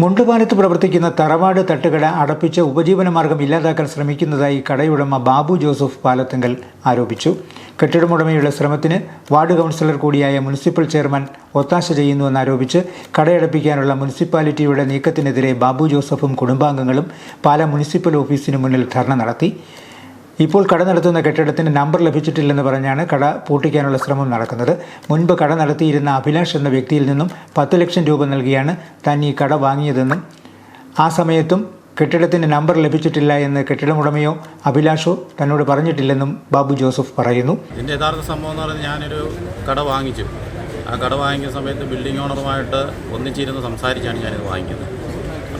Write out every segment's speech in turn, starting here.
മുണ്ടുപാലത്ത് പ്രവർത്തിക്കുന്ന തറവാട് തട്ടുകട അടപ്പിച്ച് ഉപജീവനമാർഗം ഇല്ലാതാക്കാൻ ശ്രമിക്കുന്നതായി കടയുടമ ബാബു ജോസഫ് പാലത്തുങ്കൽ ആരോപിച്ചു. കെട്ടിടമുടമയുടെ ശ്രമത്തിന് വാർഡ് കൗൺസിലർ കൂടിയായ മുനിസിപ്പൽ ചെയർമാൻ ഒത്താശ ചെയ്യുന്നുവെന്നാരോപിച്ച് കടയടപ്പിക്കാനുള്ള മുനിസിപ്പാലിറ്റിയുടെ നീക്കത്തിനെതിരെ ബാബു ജോസഫും കുടുംബാംഗങ്ങളും പാല മുനിസിപ്പൽ ഓഫീസിന് മുന്നിൽ ധർണ നടത്തി. ഇപ്പോൾ കട നടത്തുന്ന കെട്ടിടത്തിന് നമ്പർ ലഭിച്ചിട്ടില്ലെന്ന് പറഞ്ഞാണ് കട പൂട്ടിക്കാനുള്ള ശ്രമം നടക്കുന്നത്. മുൻപ് കട നടത്തിയിരുന്ന അഭിലാഷ് എന്ന വ്യക്തിയിൽ നിന്നും പത്ത് ലക്ഷം രൂപ നൽകിയാണ് താൻ ഈ കട വാങ്ങിയതെന്നും ആ സമയത്തും കെട്ടിടത്തിന് നമ്പർ ലഭിച്ചിട്ടില്ല എന്ന് കെട്ടിടമുടമയോ അഭിലാഷോ തന്നോട് പറഞ്ഞിട്ടില്ലെന്നും ബാബു ജോസഫ് പറയുന്നു. ഇതിന്റെ യഥാർത്ഥ സംഭവം എന്ന് പറയുന്നത് ഞാനൊരു കട വാങ്ങിച്ചു. ആ കട വാങ്ങിയ സമയത്ത് ബിൽഡിംഗ് ഓണറുമായിട്ട് ഒന്നിച്ചിരുന്ന് സംസാരിച്ചാണ് ഞാനിത് വാങ്ങിക്കുന്നത്.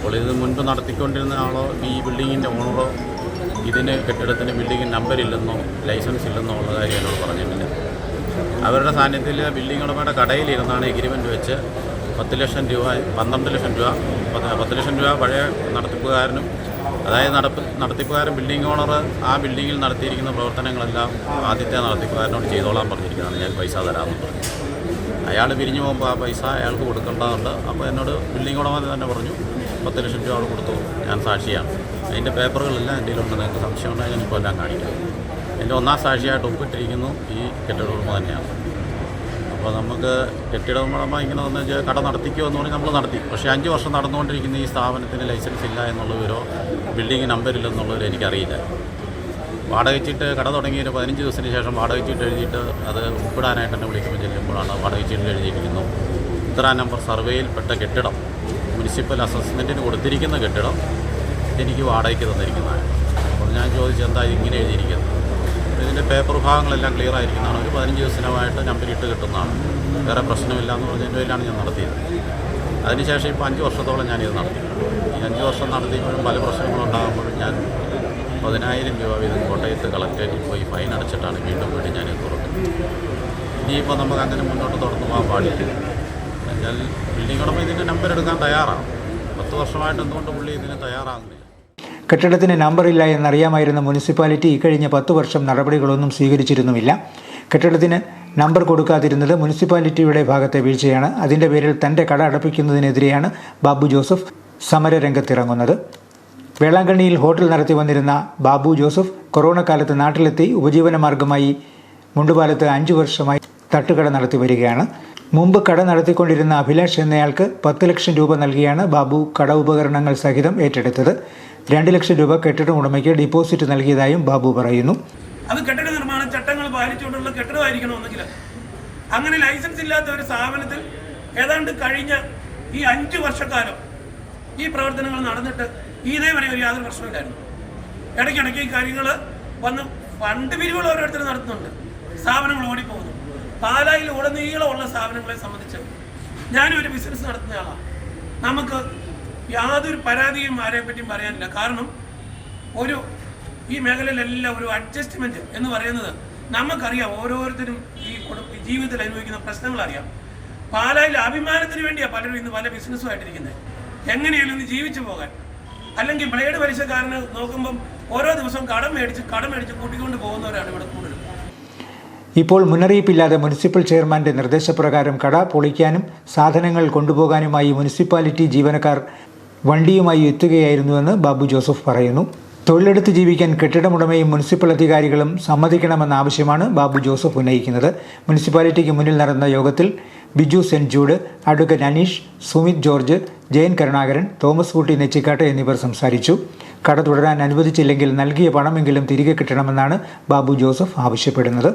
അപ്പോൾ ഇത് മുൻപ് നടത്തിക്കൊണ്ടിരുന്ന ആളോ ഈ ബിൽഡിങ്ങിന്റെ ഓണറോ ഇതിന് കെട്ടിടത്തിന് ബിൽഡിങ്ങിന് നമ്പർ ഇല്ലെന്നോ ലൈസൻസ് ഇല്ലെന്നോ ഉള്ള കാര്യം എന്നോട് പറഞ്ഞിട്ടില്ല അവരുടെ സാന്നിധ്യത്തിൽ ബിൽഡിംഗ് ഉടമയുടെ കടയിലിരുന്നാണ് എഗ്രിമെന്റ് വെച്ച് പത്ത് ലക്ഷം രൂപ പന്ത്രണ്ട് ലക്ഷം രൂപ പത്ത് ലക്ഷം രൂപ പഴയ നടത്തിപ്പുകാരനും അതായത് നടപ്പ് നടത്തിപ്പുകാരൻ ബിൽഡിംഗ് ഓണർ ആ ബിൽഡിങ്ങിൽ നടത്തിയിരിക്കുന്ന പ്രവർത്തനങ്ങളെല്ലാം ആദ്യത്തെ നടത്തിപ്പുകാരനോട് ചെയ്തോളാൻ പറഞ്ഞിരിക്കുന്നതാണ് ഞാൻ പൈസ തരാമെന്ന് പറഞ്ഞു. അയാൾ പിരിഞ്ഞു പോകുമ്പോൾ ആ പൈസ അയാൾക്ക് കൊടുക്കേണ്ടതുണ്ട്. അപ്പോൾ എന്നോട് ബിൽഡിംഗ് ഉടമ തന്നെ പറഞ്ഞു പത്ത് ലക്ഷം രൂപ അവിടെ കൊടുത്തു? ഞാൻ സാക്ഷിയാണ്. അതിന്റെ പേപ്പറുകളെല്ലാം എന്റെ കയ്യിലുണ്ട്. നിങ്ങൾക്ക് സംശയമുണ്ടെങ്കിൽ ഞാനിപ്പോൾ എല്ലാം കാണിക്കാം. എന്റെ ഒന്നാം സാക്ഷിയായിട്ട് ഒപ്പിട്ടിരിക്കുന്നു. ഈ കെട്ടിട ഉടമ തന്നെയാണ്. അപ്പോൾ നമുക്ക് കെട്ടിട ഉടമ ഇങ്ങനെ വന്നു വെച്ചാൽ കട നടത്തിക്കുമോ എന്ന് പറഞ്ഞാൽ നമ്മൾ നടത്തി. പക്ഷേ അഞ്ച് വർഷം നടന്നുകൊണ്ടിരിക്കുന്ന ഈ സ്ഥാപനത്തിന് ലൈസൻസ് ഇല്ല എന്നുള്ള വിവരോ ബിൽഡിംഗ് നമ്പർ ഇല്ലെന്നുള്ളവരോ എനിക്കറിയില്ല. വാടകച്ചിട്ട് ചീട്ട് കട തുടങ്ങി ഒരു പതിനഞ്ച് ദിവസത്തിന് ശേഷം വാടകച്ചിട്ട് ചീട്ട് എഴുതിയിട്ട് അത് ഒപ്പിടാനായിട്ട് എന്നെ വിളിക്കുമ്പോൾ ചെല്ലുമ്പോഴാണ് വാടകച്ചിട്ട് എഴുതിയിരിക്കുന്നു ഇത്ര നമ്പർ സർവേയിൽപ്പെട്ട കെട്ടിടം. മുനിസിപ്പൽ അസസ്മെന്റിന് കൊടുത്തിരിക്കുന്ന കെട്ടിടം എനിക്ക് വാടകയ്ക്ക് തന്നിരിക്കുന്നതാണ്. അപ്പോൾ ഞാൻ ചോദിച്ചു എന്താ ഇങ്ങനെ എഴുതിയിരിക്കുന്നത്? ഇതിന്റെ പേപ്പർ ഭാഗങ്ങളെല്ലാം ക്ലിയർ ആയിരിക്കുന്നതാണ്. ഒരു പതിനഞ്ച് ദിവസമായിട്ട് നമ്പർ ഇട്ട് കിട്ടുന്നതാണ്. വേറെ പ്രശ്നമില്ല എന്ന് പറഞ്ഞതിന്റെ പേരിലാണ് ഞാൻ നടത്തിയത്. അതിനുശേഷം ഇപ്പോൾ അഞ്ച് വർഷത്തോളം ഞാനിത് നടത്തി. ഈ അഞ്ച് വർഷം നടത്തിയപ്പോഴും പല പ്രശ്നങ്ങളുണ്ടാകുമ്പോഴും ഞാൻ പതിനായിരം രൂപ വീതം കോട്ടയത്ത് കളക്ടറേറ്റിൽ പോയി ഫൈൻ അടച്ചിട്ടാണ് വീണ്ടും വീണ്ടും ഞാനിത് തുറക്കുന്നത് ഇനിയിപ്പോൾ നമുക്ക് അങ്ങനെ മുന്നോട്ട് തുറന്നു പോകാൻ പാടില്ല. എന്നാൽ ബിൽഡിംഗ് ഉടമ ഇതിന്റെ നമ്പർ എടുക്കാൻ തയ്യാറാണ്. പത്ത് വർഷമായിട്ട് എന്തുകൊണ്ട് പുള്ളി ഇതിന് തയ്യാറാകുന്നില്ല? കെട്ടിടത്തിന് നമ്പറില്ല എന്നറിയാമായിരുന്ന മുനിസിപ്പാലിറ്റി ഇക്കഴിഞ്ഞ പത്ത് വർഷം നടപടികളൊന്നും സ്വീകരിച്ചിരുന്നുമില്ല. കെട്ടിടത്തിന് നമ്പർ കൊടുക്കാതിരുന്നത് മുനിസിപ്പാലിറ്റിയുടെ ഭാഗത്തെ വീഴ്ചയാണ്. അതിന്റെ പേരിൽ തന്റെ കട അടപ്പിക്കുന്നതിനെതിരെയാണ് ബാബു ജോസഫ് സമരരംഗത്തിറങ്ങുന്നത്. വേളാങ്കണ്ണിയിൽ ഹോട്ടൽ നടത്തി വന്നിരുന്ന ബാബു ജോസഫ് കൊറോണ കാലത്ത് നാട്ടിലെത്തി ഉപജീവന മാർഗമായി മുണ്ടുപാലത്ത് അഞ്ചു വർഷമായി തട്ടുകട നടത്തി വരികയാണ്. മുമ്പ് കട നടത്തിക്കൊണ്ടിരുന്ന അഭിലാഷ് എന്നയാൾക്ക് പത്ത് ലക്ഷം രൂപ നൽകിയാണ് ബാബു കട ഉപകരണങ്ങൾ സഹിതം ഏറ്റെടുത്തത്. രണ്ട് ലക്ഷം രൂപ കെട്ടിട ഉടമയ്ക്ക് ഡിപ്പോസിറ്റ് നൽകിയതായും ബാബു പറയുന്നു. അത് കെട്ടിട നിർമ്മാണ ചട്ടങ്ങൾ പാലിച്ചുകൊണ്ടുള്ള കെട്ടിടമായിരിക്കണമെന്നെങ്കിൽ അങ്ങനെ ലൈസൻസ് ഇല്ലാത്ത ഒരു സ്ഥാപനത്തിൽ ഏതാണ്ട് കഴിഞ്ഞ ഈ അഞ്ചു വർഷക്കാലം ഈ പ്രവർത്തനങ്ങൾ നടന്നിട്ട് ഇതേ വരെ ഒരു യാതൊരു പ്രശ്നമില്ലായിരുന്നു ഇടയ്ക്കിടയ്ക്ക് ഈ കാര്യങ്ങൾ വന്ന് ഫണ്ട് പിരിവുകൾ ഓരോരുത്തർ നടത്തുന്നുണ്ട്. സ്ഥാപനങ്ങൾ ഓടിപ്പോകുന്നു. പാലായിൽ ഉടനീളമുള്ള സ്ഥാപനങ്ങളെ സംബന്ധിച്ച് ഞാനൊരു ബിസിനസ് നടത്തുന്ന ആളാണ് നമുക്ക് യാതൊരു പരാതിയും ആരെ പറ്റിയും പറയാനില്ല. കാരണം ഒരു ഈ മേഖലയിലെല്ലാം ഒരു അഡ്ജസ്റ്റ്മെന്റ് എന്ന് പറയുന്നത് നമുക്കറിയാം ഓരോരുത്തരും ഈ ജീവിതത്തിൽ അനുഭവിക്കുന്ന പ്രശ്നങ്ങൾ അറിയാം പാലായിൽ അഭിമാനത്തിന് വേണ്ടിയാണ് പലരും ഇന്ന് പല ബിസിനസ്സുമായിട്ടിരിക്കുന്നത് എങ്ങനെയാലും ഇന്ന് ജീവിച്ചു പോകാൻ. അല്ലെങ്കിൽ ബ്ലേഡ് പലിശക്കാരന് നോക്കുമ്പം ഓരോ ദിവസവും കടം മേടിച്ച് കടം മേടിച്ച് കൂട്ടിക്കൊണ്ട് പോകുന്നവരാണ് ഇവിടെ കൂടുതലും. ഇപ്പോൾ മുന്നറിയിപ്പില്ലാതെ മുനിസിപ്പൽ ചെയർമാന്റെ നിർദ്ദേശപ്രകാരം കട പൊളിക്കാനും സാധനങ്ങൾ കൊണ്ടുപോകാനുമായി മുനിസിപ്പാലിറ്റി ജീവനക്കാർ വണ്ടിയുമായി എത്തുകയായിരുന്നുവെന്ന് ബാബു ജോസഫ് പറയുന്നു. തൊഴിലെടുത്ത് ജീവിക്കാൻ കെട്ടിടമുടമയും മുനിസിപ്പൽ അധികാരികളും സമ്മതിക്കണമെന്ന ആവശ്യമാണ് ബാബു ജോസഫ് ഉന്നയിക്കുന്നത്. മുനിസിപ്പാലിറ്റിക്ക് മുന്നിൽ നടന്ന യോഗത്തിൽ Biju Saint Jude advocate Aneesh Sumith George Jayan Karunakaran Thomas Kutty Nechikkattu എന്നിവർ സംസാരിച്ചു. കട തുടരാൻ അനുവദിച്ചില്ലെങ്കിൽ നൽകിയ പണമെങ്കിലും തിരികെ കിട്ടണമെന്നാണ് ബാബു ജോസഫ് ആവശ്യപ്പെടുന്നത്.